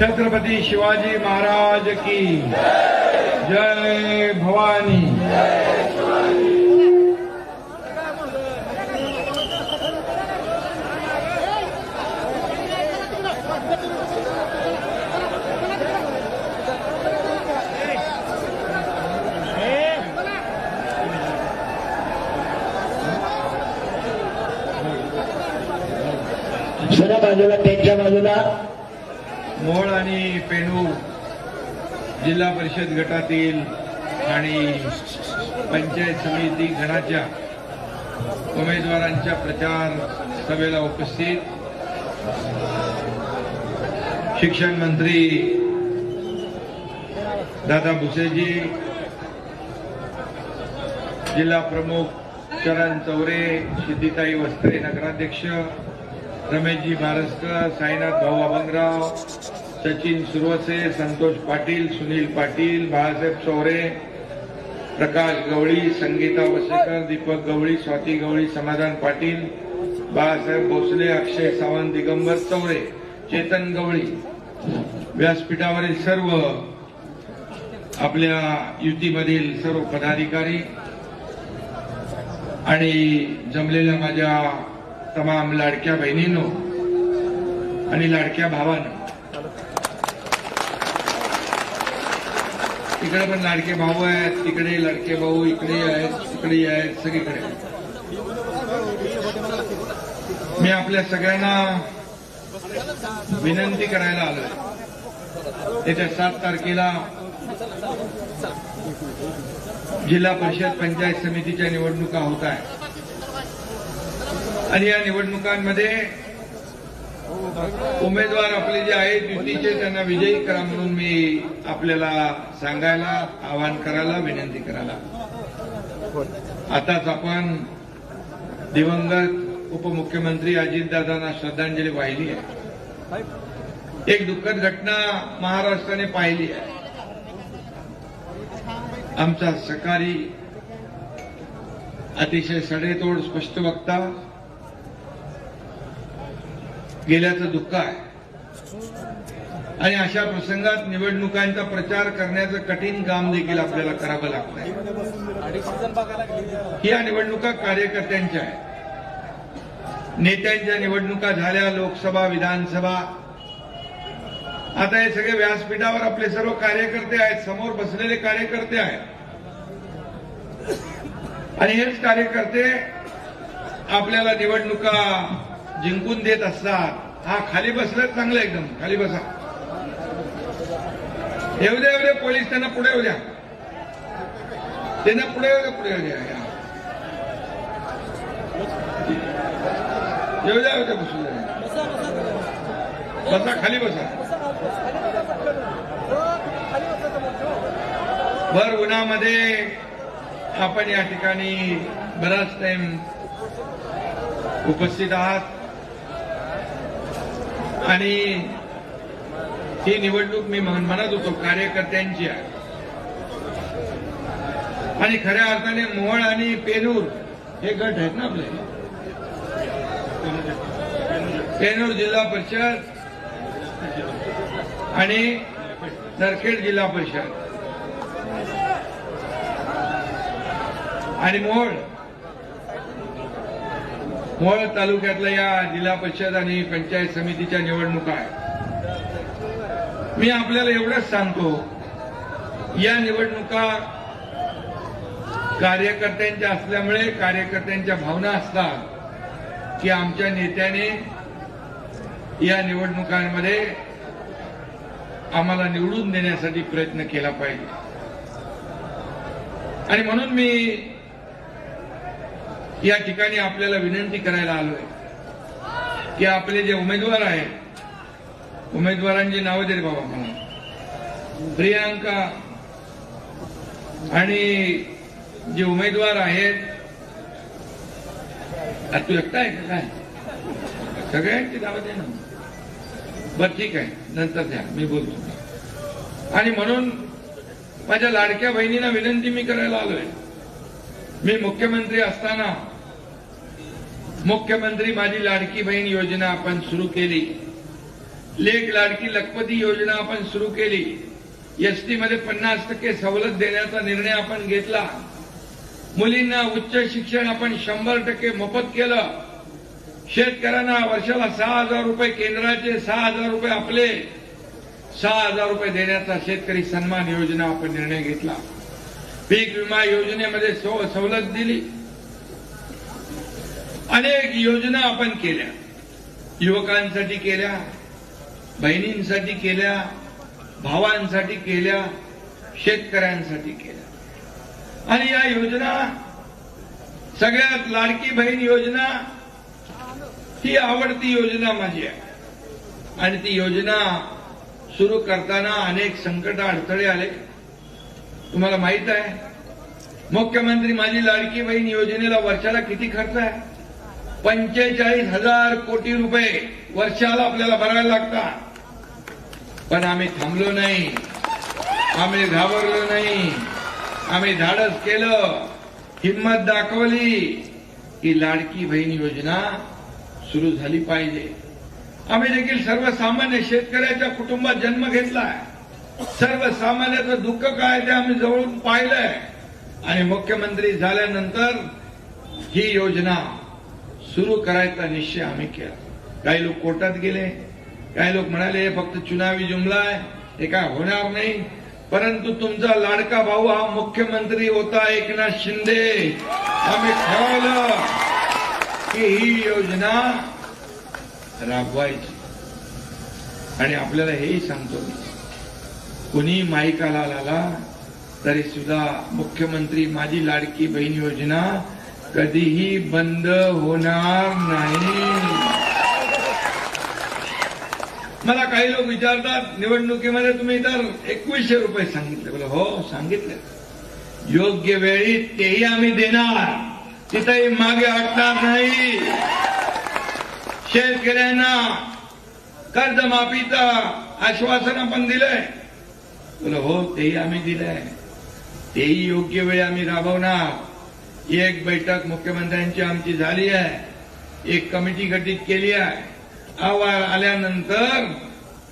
छत्रपती शिवाजी महाराज की जय भवानी। सगळ्या बाजूला त्यांच्या बाजूला. मोहोळ आणि पेणू जिल्हा परिषद गटातील आणि पंचायत समिती गणाच्या उमेदवारांच्या प्रचार सभेला उपस्थित शिक्षण मंत्री दादा भुसेजी जिल्हा प्रमुख चरण चौरे सिद्धिताई वस्त्रे नगराध्यक्ष रमेशजी महाराष्ट्र साईनाथ भाऊ अभंगराव सचिन सुरवसे संतोष पाटील सुनील पाटील बाळासाहेब चौरे प्रकाश गवळी संगीता वसेकर दीपक गवळी स्वाती गवळी समाधान पाटील बाळासाहेब भोसले अक्षय सावंत दिगंबर चौरे चेतन गवळी. व्यासपीठावरील सर्व आपल्या युतीमधील सर्व पदाधिकारी आणि जमलेल्या माझ्या तमाम लाडक्या बहिणींनो आणि लाडक्या भावानं इकडे पण लाडके भाऊ आहेत तिकडे लाडके भाऊ इकडे आहेत तिकडे आहेत सगळीकडे. मी आपल्या सगळ्यांना विनंती करायला आलो येत्या सात तारखेला जिल्हा परिषद पंचायत समितीच्या निवडणुका होत आहेत. आणि या निवडणुकांमध्ये उमेदवार आपले जे आहेत युतीचे त्यांना विजयी करा म्हणून मी आपल्याला सांगायला आवाहन करायला विनंती करायला. आताच आपण दिवंगत उपमुख्यमंत्री अजितदादांना श्रद्धांजली वाहिली आहे. एक दुःखद घटना महाराष्ट्राने पाहिली आहे. आमचा सकारी अतिशय सडेतोड स्पष्ट वक्ता गेल्याचं दुःख आहे. आणि अशा प्रसंगात निवडणुकांचा प्रचार करण्याचं कठीण काम देखील आपल्याला करावं लागतंय. या निवडणुका कार्यकर्त्यांच्या आहेत. नेत्यांच्या निवडणुका झाल्या लोकसभा विधानसभा. आता हे सगळे व्यासपीठावर आपले सर्व कार्यकर्ते आहेत समोर बसलेले कार्यकर्ते आहेत. आणि हेच कार्यकर्ते आपल्याला निवडणुका जिंकून देत असतात हा खाली बसलं चांगलं एकदम. खाली बसा. येऊ द्या येऊ द्या पोलीस त्यांना पुढे येऊ द्या. त्यांना पुढे येऊ द्या पुढे येऊ द्या या. येऊ द्या येऊ द्या बसू द्या. बसा खाली बसा. भर उन्हामध्ये आपण या ठिकाणी बराच टाइम उपस्थित आहात. आणि ही निवडणूक मी म्हण- म्हणत होतो कार्यकर्त्यांची आहे. आणि खऱ्या अर्थाने मोहळ आणि पेनूर हे गट आहेत ना आपले? पेनूर जिल्हा परिषद आणि नरखेड जिल्हा परिषद. आणि मोहळ मोहोळ तालुक्यातल्या या जिल्हा परिषद आणि पंचायत समितीच्या निवडणुका आहेत. मी आपल्याला एवढंच सांगतो या निवडणुका कार्यकर्त्यांच्या असल्यामुळे कार्यकर्त्यांच्या भावना असतात की आमच्या नेत्याने या निवडणुकांमध्ये आम्हाला निवडून देण्यासाठी प्रयत्न केला पाहिजे. आणि म्हणून मी या ठिकाणी आपल्याला विनंती करायला आलोय. की आपले जे उमेदवार आहेत उमेदवारांची नावं दे बाबा मला. प्रियांका आणि जे उमेदवार आहेत तू एकटा आहे का काय? सगळ्यांची नावं दे ना. बरं ठीक आहे नंतर द्या मी बोलतो. आणि म्हणून माझ्या लाडक्या बहिणींना विनंती मी करायला आलोय. मी मुख्यमंत्री असताना मुख्यमंत्री माझी लाडकी बहीण योजना आपण सुरू केली. लेख लाडकी लखपती योजना आपण सुरू केली. एसटी मध्ये पन्नास टक्के सवलत देण्याचा निर्णय आपण घेतला. मुलींना उच्च शिक्षण आपण शंभर टक्के मोफत केलं. शेतकऱ्यांना वर्षाला सहा हजार रुपये केंद्राचे सहा हजार रुपये आपले. सहा हजार रुपये देण्याचा शेतकरी सन्मान योजना आपण निर्णय घेतला. पीक विमा योजनेमध्ये सवलत दिली. अनेक योजना आपण केल्या. युवकांसाठी केल्या बहिणींसाठी केल्या भावांसाठी केल्या शेतकऱ्यांसाठी केल्या. आणि या योजना सगळ्यात लाडकी बहीण योजना ही आवडती योजना माझी आहे. आणि ती योजना सुरू करताना अनेक संकट अडथळे आले. तुम्हाला माहीत आहे मुख्यमंत्री माझी लाडकी बहीण योजनेला वर्षाला किती खर्च आहे? पंचेचाळीस हजार कोटी रुपये वर्षाला आपल्याला भरायला लागतात. पण आम्ही थांबलो नाही. आम्ही घाबरलो नाही. आम्ही धाडस केलं. हिंमत दाखवली की लाडकी बहीण योजना सुरू झाली पाहिजे. आम्ही देखील सर्वसामान्य शेतकऱ्याच्या कुटुंबात जन्म घेतलाय. सर्वसामान्याचं दुःख काय ते आम्ही जवळून पाहिलंय. आणि मुख्यमंत्री झाल्यानंतर ही योजना सुरू करायचा निश्चय आम्ही केला. काही लोक कोर्टात गेले काही लोक म्हणाले फक्त चुनावी जुमला आहे हे काय होणार नाही. परंतु तुमचा लाडका भाऊ हा मुख्यमंत्री होता एकनाथ शिंदे. आम्ही ठरवलं की ही योजना राबवायची. आणि आपल्याला हेही सांगतो कुणी माईकाला आला तरी सुद्धा मुख्यमंत्री माझी लाडकी बहीण योजना कधीही बंद होणार नाही. मला काही लोक विचारतात निवडणुकीमध्ये तुम्ही तर एकवीसशे रुपये सांगितले. बोला हो सांगितले. योग्य वेळी तेही आम्ही देणार. तिथेही मागे हटणार नाही. शेतकऱ्यांना कर्जमाफीचं आश्वासन आपण दिलंय. बोला हो तेही आम्ही दिलंय. तेही योग्य वेळी आम्ही राबवणार. एक बैठक मुख्यमंत्र्यांची आमची झाली आहे. एक कमिटी गठीत केली आहे. अहवाल आल्यानंतर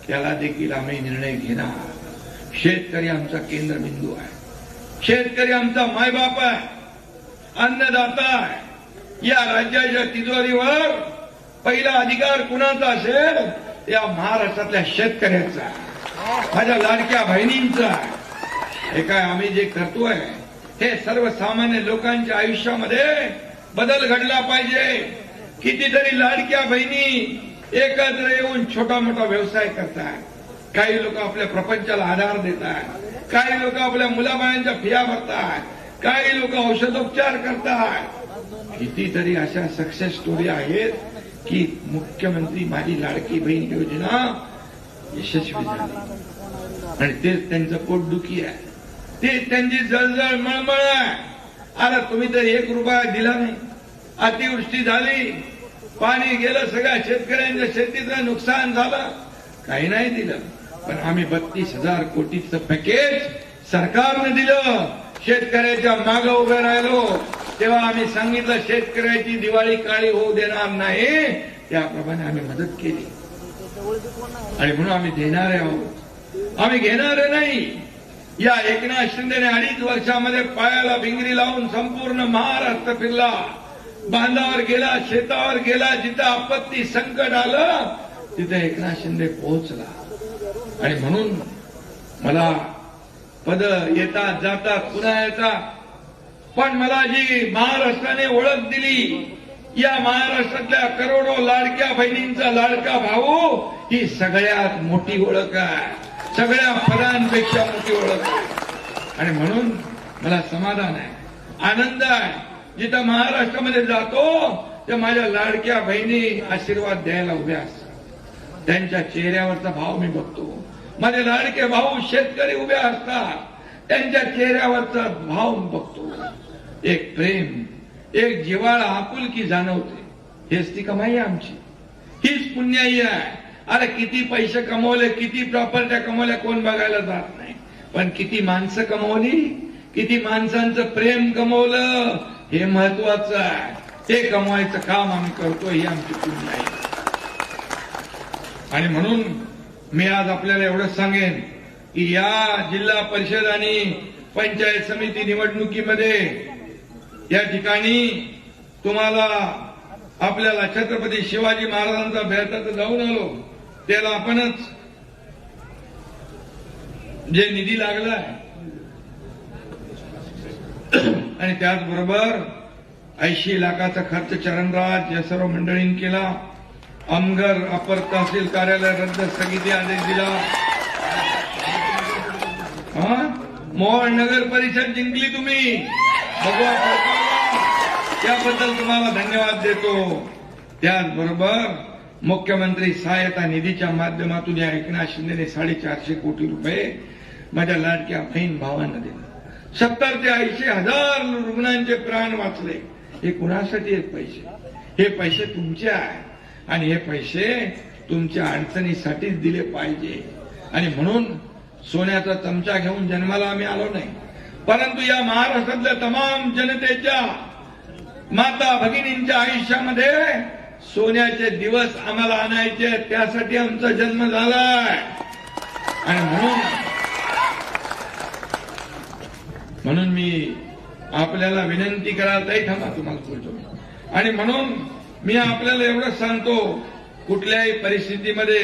त्याला देखील आम्ही निर्णय घेणार. शेतकरी आमचा केंद्रबिंदू आहे. शेतकरी आमचा मायबाप आहे. अन्नदाता आहे. या राज्याच्या तिजोरीवर पहिला अधिकार कुणाचा असेल? या महाराष्ट्रातल्या शेतकऱ्याचा माझ्या लाडक्या बहिणींचा हे काय आम्ही जे करतोय हे सर्वसामान्य लोकांच्या आयुष्यामध्ये बदल घडला पाहिजे. कितीतरी लाडक्या बहिणी एकत्र येऊन छोटा मोठा व्यवसाय करतात काही लोक आपल्या प्रपंचाला आधार देतात काही लोक आपल्या मुलाबाळांच्या फिया भरतात काही लोक औषधोपचार करतात कितीतरी अशा सक्सेस स्टोरी आहेत की मुख्यमंत्री माझी लाडकी बहीण योजना यशस्वी झाली. आणि तेच त्यांचं पोटदुखी आहे. ती त्यांची जळजळ मळमळ आहे. अरे तुम्ही तर एक रुपया दिला नाही. अतिवृष्टी झाली. पाणी गेलं सगळ्या शेतकऱ्यांच्या शेतीचं नुकसान झालं. काही नाही दिलं. पण आम्ही बत्तीस हजार कोटीचं पॅकेज सरकारनं दिलं. शेतकऱ्याच्या मागं उभे राहिलो. तेव्हा आम्ही सांगितलं शेतकऱ्याची दिवाळी काळी होऊ देणार नाही. त्याप्रमाणे आम्ही मदत केली. आणि म्हणून आम्ही देणारे आहोत. आम्ही घेणारे नाही. या एकनाथ शिंदेने अडीच वर्षामध्ये पायाला भिंगरी लावून संपूर्ण महाराष्ट्र फिरला. बांधावर गेला शेतावर गेला जिथं आपत्ती संकट आलं तिथे एकनाथ शिंदे पोहोचला. आणि म्हणून मला पद येतात जातात पुन्हा येतात पण मला जी महाराष्ट्राने ओळख दिली या महाराष्ट्रातल्या करोडो लाडक्या बहिणींचा लाडका भाऊ ही सगळ्यात मोठी ओळख आहे. सगळ्या फळांपेक्षा मोठी ओळख आणि म्हणून मला समाधान आहे आनंद आहे. जिथं महाराष्ट्रामध्ये जातो ते माझ्या लाडक्या बहिणी आशीर्वाद द्यायला उभ्या असतात. त्यांच्या चेहऱ्यावरचा भाव मी बघतो. माझे लाडके भाऊ शेतकरी उभे असतात. त्यांच्या चेहऱ्यावरचा भाव मी बघतो. एक प्रेम एक जिवाळा आपुलकी जाणवते. हेच ती कमाई आमची. हीच पुण्याई आहे. अरे किती पैसे कमवले किती प्रॉपर्ट्या कमवल्या कोण बघायला जात नाही. पण किती माणसं कमवली किती माणसांचं प्रेम कमवलं हे महत्वाचं आहे. ते कमवायचं काम आम्ही करतो ही आमची पुण्याई आणि म्हणून मी आज आपल्याला एवढंच सांगेन की या जिल्हा परिषद आणि पंचायत समिती निवडणुकीमध्ये या ठिकाणी तुम्हाला आपल्याला छत्रपती शिवाजी महाराजांचा भेटात जाऊन आलो. त्याला आपणच जे निधी लागलाय. आणि त्याचबरोबर ऐंशी लाखाचा खर्च चरणराज या सर्व मंडळींनी केला. अमगर अपर तहसील कार्यालय रद्द स्थगिती आदेश दिला. हा? मोहोळ नगर परिषद जिंकली तुम्ही. भगवा त्याबद्दल तुम्हाला धन्यवाद देतो. त्याचबरोबर मुख्यमंत्री सहायता निधीच्या माध्यमातून या एकनाथ शिंदेने साडेचारशे कोटी रुपये माझ्या लाडक्या बहीण भावांना दिले. सत्तर ते ऐंशी हजार रुग्णांचे प्राण वाचले. हे कुणासाठी आहेत पैसे? हे पैसे तुमचे आहे आणि हे पैसे तुमच्या अडचणीसाठीच दिले पाहिजे. आणि म्हणून सोन्याचा चमचा घेऊन जन्माला आम्ही आलो नाही. परंतु या महाराष्ट्रातल्या तमाम जनतेच्या माता भगिनींच्या आयुष्यामध्ये सोन्याचे दिवस आम्हाला आणायचे त्यासाठी आमचा जन्म झालाय. आणि म्हणून म्हणून मी आपल्याला विनंती करायलाही ताई थांबा तुम्हाला बोलतो आणि म्हणून मी आपल्याला एवढंच सांगतो कुठल्याही परिस्थितीमध्ये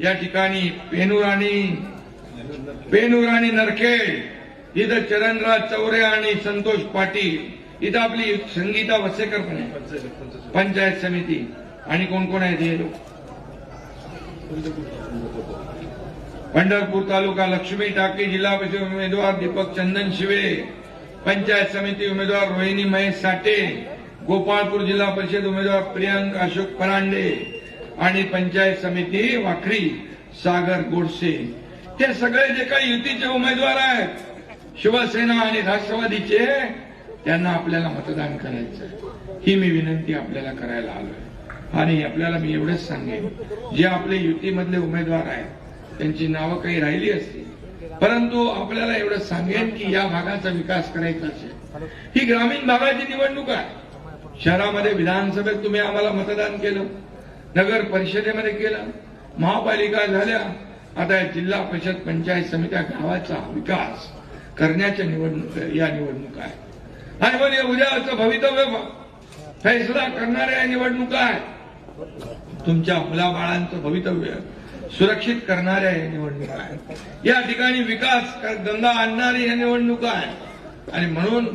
या ठिकाणी पेनुराणी आणि पेनूर आणि नरखेड इथं चरणराज चौरे आणि संतोष पाटील इथं आपली संगीता वसेकर पण आहे. पंचायत समिती. आणि कोण कोण आहेत हे लोक? पंढरपूर तालुका लक्ष्मी टाकी जिल्हा परिषद उमेदवार दीपक चंदन शिवे. पंचायत समिती उमेदवार रोहिणी महेश साठे. गोपाळपूर जिल्हा परिषद उमेदवार प्रियांक अशोक परांडे. आणि पंचायत समिती वाखरी सागर गोडसे. हे सगळे जे काही युतीचे उमेदवार आहेत शिवसेना आणि राष्ट्रवादीचे त्यांना आपल्याला मतदान करायचं आहे. ही मी विनंती आपल्याला करायला आलोय. आणि आपल्याला मी एवढंच सांगेन जे आपले युतीमधले उमेदवार आहेत त्यांची नावं काही राहिली असतील परंतु आपल्याला एवढं सांगेन की या भागाचा विकास करायचा असेल. ही ग्रामीण भागाची निवडणूक आहे. शहरामध्ये विधानसभेत तुम्ही आम्हाला मतदान केलं नगर परिषदेमध्ये केलं महापालिका झाल्या. आता जिल्हा परिषद पंचायत समित्या गावाचा विकास करण्याच्या निवडणूक या निवडणुका आहे. आणि मग उद्याचं भवितव्य फैसला करणाऱ्या निवडणुका आहेत. तुमच्या मुलाबाळांचं भवितव्य सुरक्षित करणाऱ्या या निवडणुका आहेत. या ठिकाणी विकास धंदा गंगा आणणारी या निवडणुका आहेत. आणि म्हणून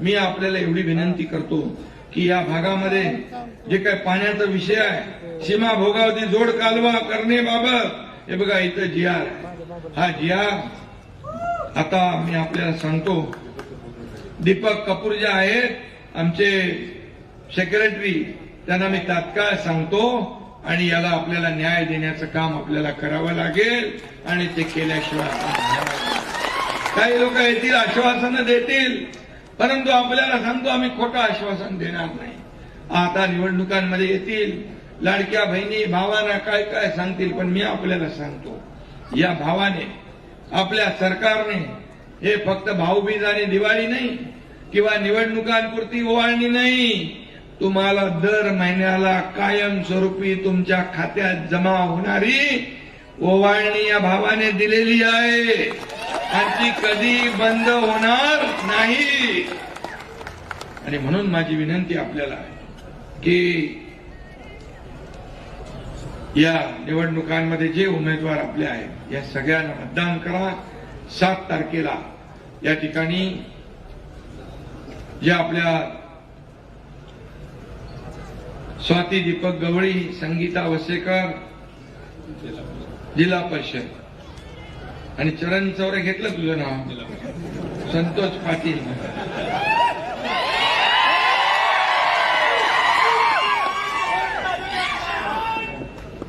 मी आपल्याला एवढी विनंती करतो की या भागामध्ये जे काही पाण्याचा विषय आहे सीमा भोगावती जोड कालवा करण्याबाबत हे बघा इथं जिआर आहे. हा जिआर आता मी आपल्याला सांगतो दीपक कपूर जे आहेत आमचे सेक्रेटरी त्यांना मी तात्काळ सांगतो आणि याला आपल्याला न्याय देण्याचं काम आपल्याला करावं लागेल आणि ते केल्याशिवाय काही लोक येतील आश्वासनं देतील परंतु आपल्याला सांगतो आम्ही खोटं आश्वासन देणार नाही. आता निवडणुकांमध्ये येतील लाडक्या बहिणी भावांना काय काय सांगतील पण मी आपल्याला सांगतो या भावाने आपल्या सरकारने हे फक्त भाऊबीज आणि दिवाळी नाही किंवा निवडणुकांपुरती ओवाळणी नाही. तुम्हाला दर महिन्याला कायमस्वरूपी तुमच्या खात्यात जमा होणारी ओवाळणी या भावाने दिलेली आहे. आणि ती कधी बंद होणार नाही. आणि म्हणून माझी विनंती आपल्याला आहे की या निवडणुकांमध्ये जे उमेदवार आपले आहेत या सगळ्यांना मतदान करा. सात तारखेला या ठिकाणी जे आपल्या स्वाती दीपक गवळी संगीता वसेकर जिल्हा परिषद. आणि चरण चौरे घेतलं तुझं नाव? संतोष पाटील.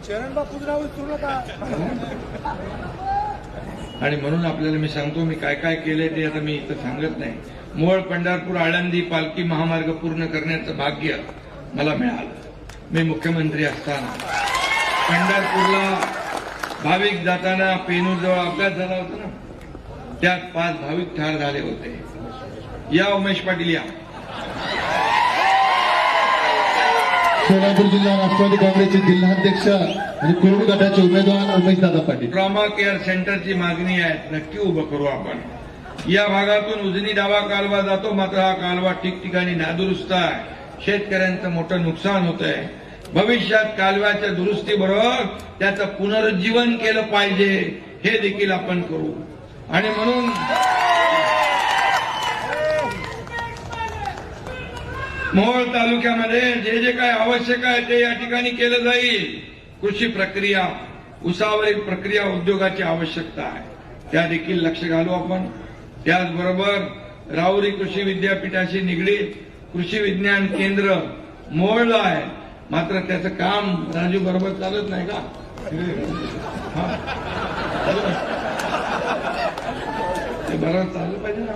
चरण नका. आणि म्हणून आपल्याला मी सांगतो मी काय काय केलंय ते आता मी इथं सांगत नाही. मोळ पंढरपूर आळंदी पालखी महामार्ग पूर्ण करण्याचं भाग्य मला मिळालं. मी मुख्यमंत्री असताना. पंढरपूरला भाविक जाताना पेनूरजवळ अपघात झाला होता ना? त्यात पाच भाविक ठार झाले होते. या उमेश पाटील या. सोलापूर जिल्हा राष्ट्रवादी काँग्रेसचे जिल्हाध्यक्ष आणि कोविड गटाचे उमेदवार उमेशदादा पाटील. ट्रॉमा केअर सेंटरची मागणी आहे. नक्की उभं करू आपण. या भागातून उजनी डावा कालवा जातो मात्र हा कालवा ठिकठिकाणी नादुरुस्त आहे. शेतकऱ्यांचं मोठं नुकसान होत आहे. भविष्यात कालव्याच्या दुरुस्तीबरोबर त्याचं पुनरुज्जीवन केलं पाहिजे हे देखील आपण करू. आणि म्हणून मोहोळ तालुक्यामध्ये जे जे काय आवश्यक आहे ते या ठिकाणी केलं जाईल. कृषी प्रक्रिया उसावरील प्रक्रिया उद्योगाची आवश्यकता आहे. त्या देखील लक्ष घालू आपण. त्याचबरोबर राऊरी कृषी विद्यापीठाशी निगडीत कृषी विज्ञान केंद्र मोहळलं आहे. मात्र त्याचं काम राजू बरोबर चालत नाही का? चालू ते बरोबर चाललं पाहिजे ना.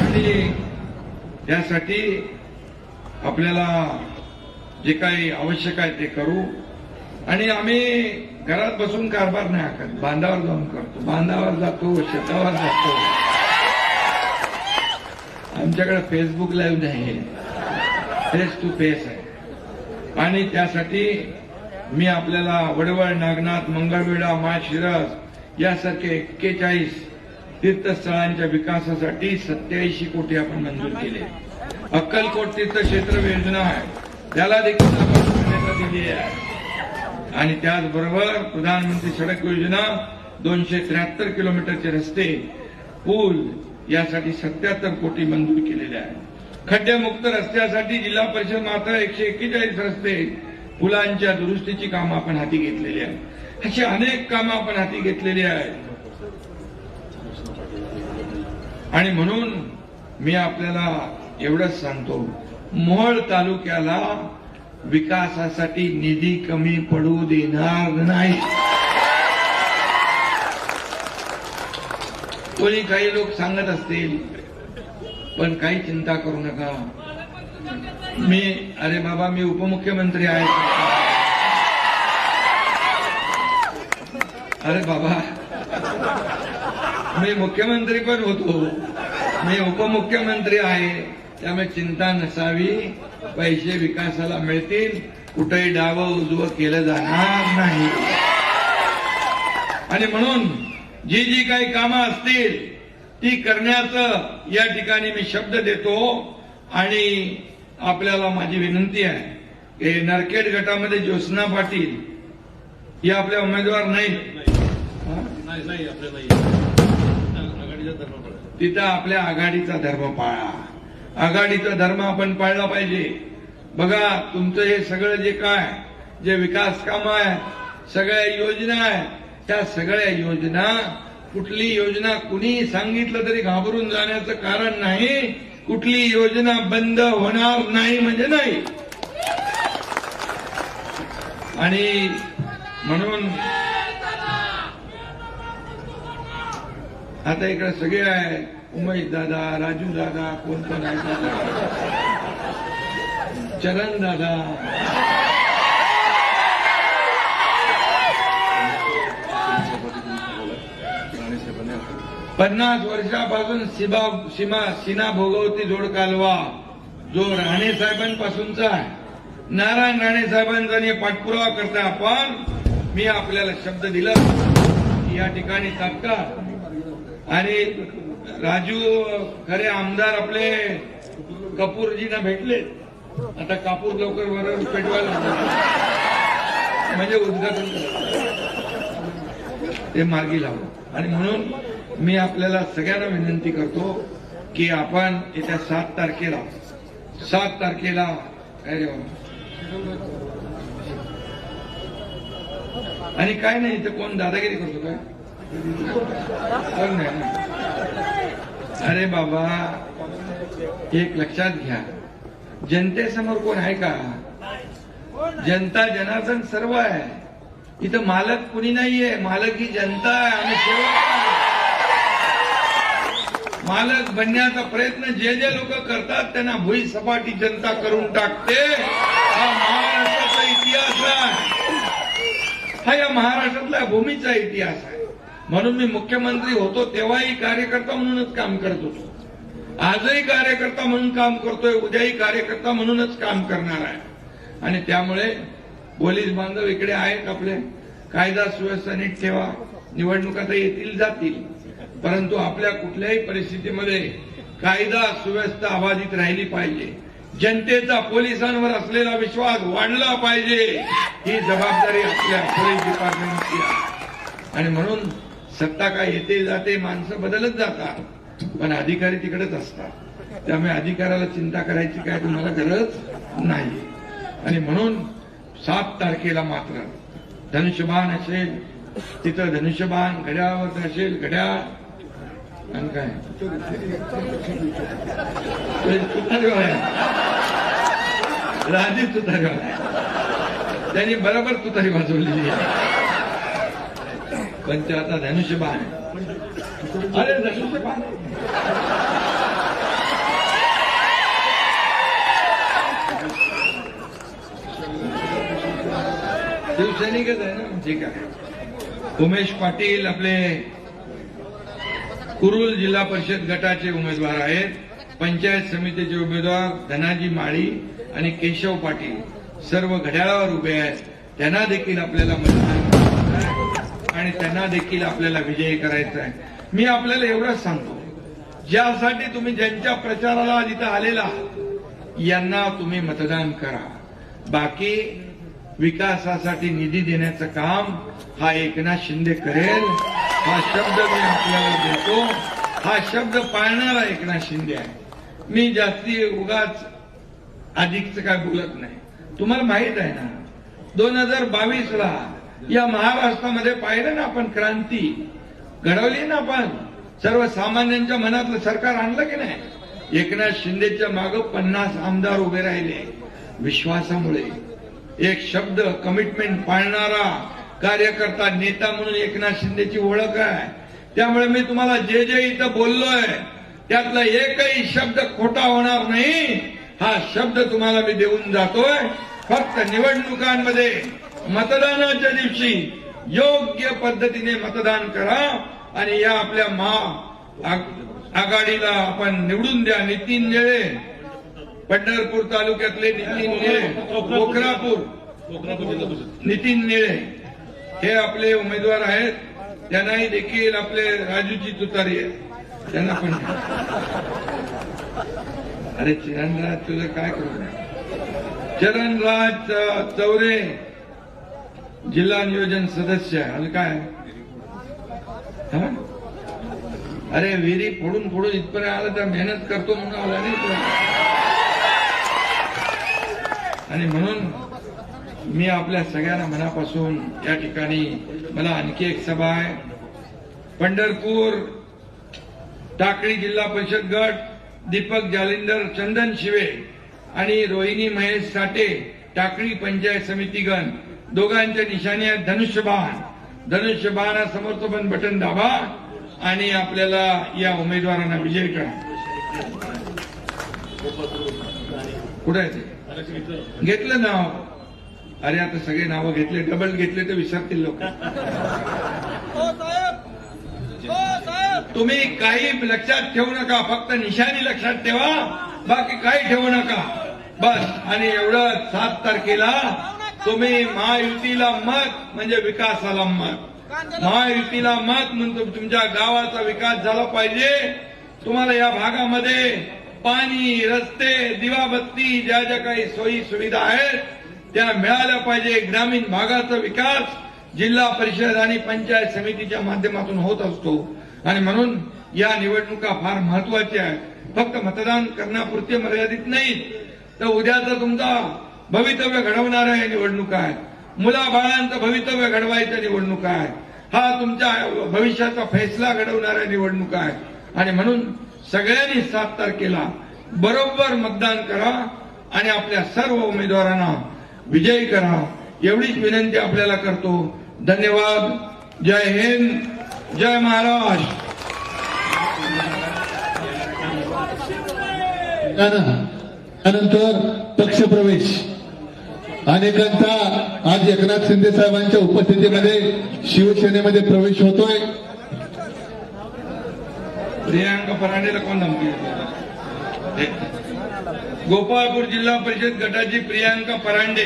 आणि त्यासाठी आपल्याला जे काही आवश्यक आहे ते करू. आणि आम्ही घरात बसून कारभार नाही आखत बांधावर जाऊन करतो. बांधावर जातो शेतावर जातो. आमच्याकडे फेसबुक लाईव्ह नाही फेस टू फेस आहे. आणि त्यासाठी मी आपल्याला वडवळ नागनाथ मंगळवेढा माळशिरस यासारखे एक्केचाळीस तीर्थस्थळांच्या विकासासाठी सत्याऐंशी कोटी आपण मंजूर केले. अक्कलकोट तीर्थक्षेत्र योजना आहे. त्याला देखील आपण मान्यता दिली आहे. आणि त्याचबरोबर प्रधानमंत्री सडक योजना दोनशे त्र्याहत्तर किलोमीटरचे रस्ते पूल यासाठी सत्याहत्तर कोटी मंजूर केलेले आहे. खड्डेमुक्त रस्त्यासाठी जिल्हा परिषद मात्र एकशे एक्केचाळीस रस्ते पुलांच्या दुरुस्तीची कामं आपण हाती घेतलेली आहेत. अशी अनेक कामं आपण हाती घेतलेली आहेत. आणि म्हणून मी आपल्याला एवढंच सांगतो मोहोळ तालुक्याला विकासासाठी निधी कमी पडू देणार नाही. कोणी काही लोक सांगत असतील पण काही चिंता करू नका. मी अरे बाबा मी उपमुख्यमंत्री आहे. अरे बाबा मी मुख्यमंत्री पण होतो. मी उपमुख्यमंत्री आहे. त्यामुळे चिंता नसावी. पैसे विकासाला मिळतील. कुठेही डावं उजवं केलं जाणार नाही. आणि म्हणून जी जी काही कामं असतील ती करण्याचं या ठिकाणी मी शब्द देतो. आणि आपल्याला माझी विनंती आहे की नरखेड गटामध्ये ज्योत्ना पाटील या आपल्या उमेदवार नाही नाही आपल्या नाही तिथं आपल्या आघाडीचा धर्म पाळा. आघाडीचा धर्म आपण पाळला पाहिजे. बघा तुमचं हे सगळं जे काय जे विकास काम आहे सगळ्या योजना आहे त्या सगळ्या योजना कुठली योजना कुणी सांगितलं तरी घाबरून जाण्याचं कारण नाही. कुठली योजना बंद होणार नाही म्हणजे नाही. आणि म्हणून आता इकडे सगळे आहे. उमेश दादा राजू दादा कोण पण आहे दादा चरण दादा. पन्नास वर्षापासून सीमा सीमा सीना भोगवती जोड कालवा जो राणे साहेबांपासूनचा आहे. नारायण राणे साहेबांचा पाठपुरावा करता आपण मी आपल्याला शब्द दिला. की या ठिकाणी तात्काळ आणि राजू खरे आमदार आपले कपूरजींना भेटले. आता कापूर लवकर बरोबर पेटवायला म्हणजे उद्घाटन ते मार्गी लावलं आणि म्हणून मी आपल्याला सगळ्यांना विनंती करतो की आपण येत्या सात तारखेला सात तारखेला काय रे आणि काय नाही इथे कोण दादागिरी करतो काय? अरे बाबा एक लक्षात घ्या. जनतेसमोर कोण आहे का? जनता जनार्दन सर्व आहे. इथं मालक कुणी नाहीये? मालक ही जनता आहे. आणि सेवक मालक बनण्याचा प्रयत्न जे जे लोक करतात त्यांना भुई सपाटी जनता करून टाकते. हा महाराष्ट्राचा इतिहास आहे. हा या महाराष्ट्रातल्या भूमीचा इतिहास आहे. म्हणून मी मुख्यमंत्री होतो तेव्हाही कार्यकर्ता म्हणूनच काम करत होतो. आजही कार्यकर्ता म्हणून काम करतोय उद्याही कार्यकर्ता म्हणूनच काम करणार आहे. आणि त्यामुळे पोलीस बांधव इकडे आहेत आपले. कायदा सुव्यवस्था नीट ठेवा. निवडणुका तर येतील जातील. परंतु आपल्या कुठल्याही परिस्थितीमध्ये कायदा सुव्यवस्था अबाधित राहिली पाहिजे. जनतेचा पोलिसांवर असलेला विश्वास वाढला पाहिजे. ही जबाबदारी आपल्या पोलीस डिपार्टमेंटची आहे. आणि म्हणून सत्ता काय येते जाते माणसं बदलत जातात. पण अधिकारी तिकडेच असतात. त्यामुळे अधिकाराला चिंता करायची काय तुम्हाला गरज नाही आणि म्हणून सात तारखेला मात्र धनुष्यबाण असेल तिथं धनुष्यबाण घड्यावर असेल घड्याळ आणि काय? राजीव तुतारी त्यांनी बरोबर तुतारी वाजवलेली आहे पण ते आता धनुष्यबाण आहे. अरे धनुष्यबाण शिवसैनिकच आहे ना ठीक आहे. उमेश पाटील आपले कुरुल जिल्हा परिषद गटाचे उमेदवार आहेत. पंचायत समितीचे उमेदवार धनाजी माळी आणि केशव पाटील. सर्व घड्याळावर उभे आहेत. त्यांना देखील आपल्याला मतदान करायचं आहे. आणि त्यांना देखील आपल्याला विजयी करायचा आहे. मी आपल्याला एवढंच सांगतो. ज्यासाठी तुम्ही ज्यांच्या प्रचाराला जिथं आलेला यांना तुम्ही मतदान करा. बाकी विकासासाठी निधी देण्याचं काम हा एकनाथ शिंदे करेल. हा शब्द मी आपल्याला देतो. हा शब्द पाळणारा एकनाथ शिंदे आहे. मी जास्ती उगाच अधिकच काय बोलत नाही. तुम्हाला माहीत आहे ना दोन हजार बावीस ला या महाराष्ट्रामध्ये पाहिलं ना आपण क्रांती घडवली ना आपण सर्वसामान्यांच्या मनातलं सरकार आणलं की नाही? एकनाथ शिंदेच्या मागे पन्नास आमदार उभे राहिले विश्वासामुळे. एक शब्द कमिटमेंट पाळणारा कार्यकर्ता नेता म्हणून एकनाथ शिंदेची ओळख आहे. त्यामुळे मी तुम्हाला जे जे इथं बोललोय त्यातला एकही शब्द खोटा होणार नाही. हा शब्द तुम्हाला मी देऊन जातोय. फक्त निवडणुकांमध्ये मतदानाच्या दिवशी योग्य पद्धतीने मतदान करा आणि या आपल्या महा आघाडीला आपण निवडून द्या. नितीन निळे पंढरपूर तालुक्यातले नितीन निळे कोकरापूर कोकणापूर नितीन निळे हे आपले उमेदवार आहेत. त्यांनाही देखील आपले राजूची तुतारी आहे. त्यांना पण अरे चिरणराज तुझं काय करू? चरणराज चौरे जिल्हा नियोजन सदस्य आणि काय? अरे विहिरी फोडून फोडून इथपर्यंत आलं तर मेहनत करतो म्हणून आला नाही तो. आणि म्हणून मी आपल्या सगळ्यांना मनापासून या ठिकाणी मला आणखी एक सभा आहे. पंढरपूर टाकळी जिल्हा परिषद गट दीपक जालिंदर चंदन शिवे आणि रोहिणी महेश साठे टाकळी पंचायत समिती गण दोघांच्या निशाणी आहेत धनुष्यबाण. धनुष्यबाणा समोरचं पण बटन दाबा आणि आपल्याला या उमेदवारांना विजय करा. कुठे आहे ते? घेतलं नाव? अरे आता सगळे नावं घेतले डबल घेतले तर विसरतील लोक. तुम्ही काही लक्षात ठेवू नका फक्त निशाणी लक्षात ठेवा. बाकी काही ठेवू नका. बस आणि एवढं सात तारखेला तुम्ही महायुतीला मत म्हणजे विकासाला मत. महायुतीला मत म्हणून तुमच्या गावाचा विकास झाला पाहिजे. तुम्हाला या भागामध्ये पाणी रस्ते दिवाबत्ती ज्या ज्या काही सोयी सुविधा आहेत त्या मिळाल्या पाहिजे. ग्रामीण भागाचा विकास जिल्हा परिषद आणि पंचायत समितीच्या माध्यमातून होत असतो. आणि म्हणून या निवडणुका फार महत्त्वाच्या आहेत. फक्त मतदान करण्यापुरते मर्यादित नाहीत. तर उद्याचा तुमचा भवितव्य घडवणाऱ्या या निवडणुका आहेत मुलाबाळांचं भवितव्य घडवायच्या निवडणुका आहेत हा तुमच्या भविष्याचा फैसला घडवणाऱ्या निवडणुका आहेत आणि म्हणून सगळ्यांनी सात तारखेला बरोबर मतदान करा आणि आपल्या सर्व उमेदवारांना विजयी करा. एवढीच विनंती आपल्याला करतो. धन्यवाद. जय हिंद. जय महाराष्ट्र. त्यानंतर पक्षप्रवेश. अनेकांचा आज एकनाथ शिंदे साहेबांच्या उपस्थितीमध्ये शिवसेनेमध्ये प्रवेश होतोय. प्रियांका परांडेला कोण धमकी? हे. गोपाळपूर जिल्हा परिषद गटाची प्रियांका परांडे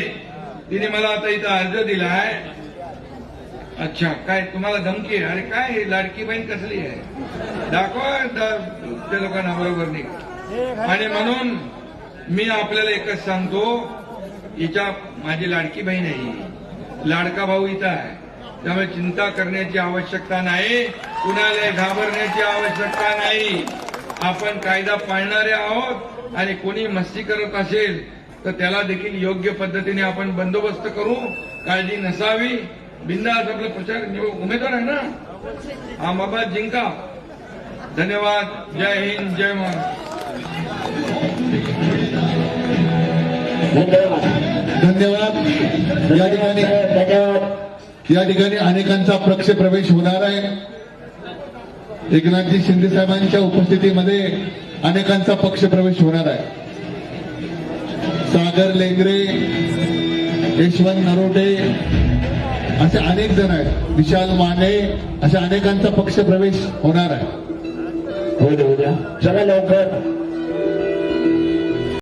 तिने मला आता इथं अर्ज दिलाय. अच्छा काय तुम्हाला धमकी आहे? अरे काय हे लाडकी बहीण कसली आहे? दाखवा दा- त्या लोकांना बरोबर नाही. आणि म्हणून मी आपल्याला एकच सांगतो हिच्या माझी लाडकी बहीण आहे लाडका भाऊ इथं आहे. त्यामुळे चिंता करण्याची आवश्यकता नाही. कुणाला घाबरण्याची आवश्यकता नाही. आपण कायदा पाळणारे आहोत आणि कोणी मस्ती करत असेल तर त्याला देखील योग्य पद्धतीने आपण बंदोबस्त करू. काळजी नसावी. बिंदास आपला प्रचार. उमेदवार आहे ना? हा बाबा जिंका. धन्यवाद. जय हिंद जय महाराज धन्यवाद. या ठिकाणी या ठिकाणी अनेकांचा प्रक्ष प्रवेश होणार आहे. एकनाथजी शिंदे साहेबांच्या उपस्थितीमध्ये अनेकांचा पक्ष प्रवेश होणार आहे. सागर लेंगरे यशवंत नरोटे असे अनेक जण आहेत. विशाल माने अशा अनेकांचा पक्ष प्रवेश होणार आहे. चला लवकर.